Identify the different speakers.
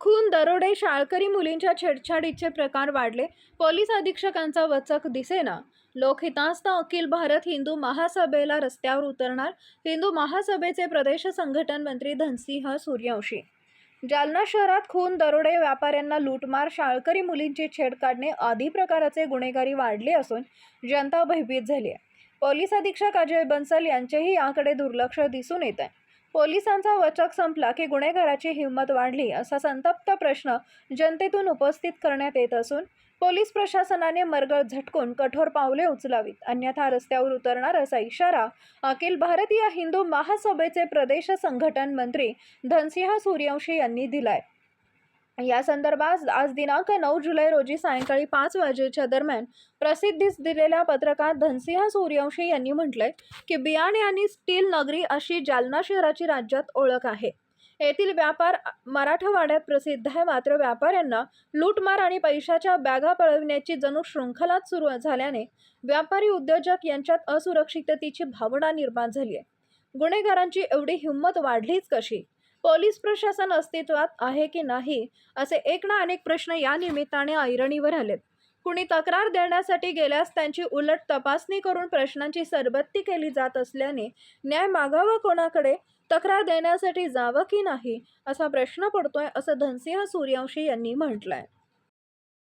Speaker 1: खून दरोडे शाळकरी मुलींच्या छेडछाडीचे प्रकार वाढले. पोलीस अधीक्षकांचा वचक दिसेना. लोकहितास्थ अखिल भारत हिंदू महासभेला रस्त्यावर उतरणार. हिंदू महासभेचे प्रदेश संघटन मंत्री धनसिंह सूर्यवंशी. जालना शहरात खून दरोडे व्यापाऱ्यांना लूटमार शाळकरी मुलींची छेड काढणे आदी प्रकाराचे गुन्हेगारी वाढले असून जनता भयभीत झाली आहे पोलीस अधीक्षक अजय बन्सल यांचेही याकडे दुर्लक्ष दिसून येत आहे पोलिसांचा वचक संपला की गुन्हेगाराची हिंमत वाढली असा संतप्त प्रश्न जनतेतून उपस्थित करण्यात येत असून पोलीस प्रशासनाने मरगळ झटकून कठोर पावले उचलावीत. अन्यथा रस्त्यावर उतरणार असा इशारा अखिल भारतीय हिंदू महासभेचे प्रदेश संघटन मंत्री धनसिंह सूर्यवंशी यांनी दिलाय. या संदर्भात आज दिनांक नऊ जुलै रोजी सायंकाळी पाच वाजेच्या दरम्यान प्रसिद्धीस दिलेल्या पत्रकात धनसिंह सूर्यवंशी यांनी म्हटलंय की बियाणे आणि स्टील नगरी अशी जालना शहराची राज्यात ओळख आहे. येथील व्यापार मराठवाड्यात प्रसिद्ध आहे. मात्र व्यापाऱ्यांना लूटमार आणि पैशाच्या बॅगा पळविण्याची जणू शृंखलाच सुरू झाल्याने व्यापारी उद्योजक यांच्यात असुरक्षिततेची भावना निर्माण झाली आहे. गुन्हेगारांची एवढी हिंमत वाढलीच कशी? पोलीस प्रशासन अस्तित्वात आहे की नाही असे एक ना अनेक प्रश्न या निमित्ताने ऐरणीवर आलेत. कुणी तक्रार देण्यासाठी गेल्यास त्यांची उलट तपासणी करून प्रश्नांची सरबत्ती केली जात असल्याने न्याय मागावा कोणाकडे तक्रार देण्यासाठी जावं की नाही असा प्रश्न पडतोय असं धनसिंह सूर्यवंशी यांनी म्हटलंय.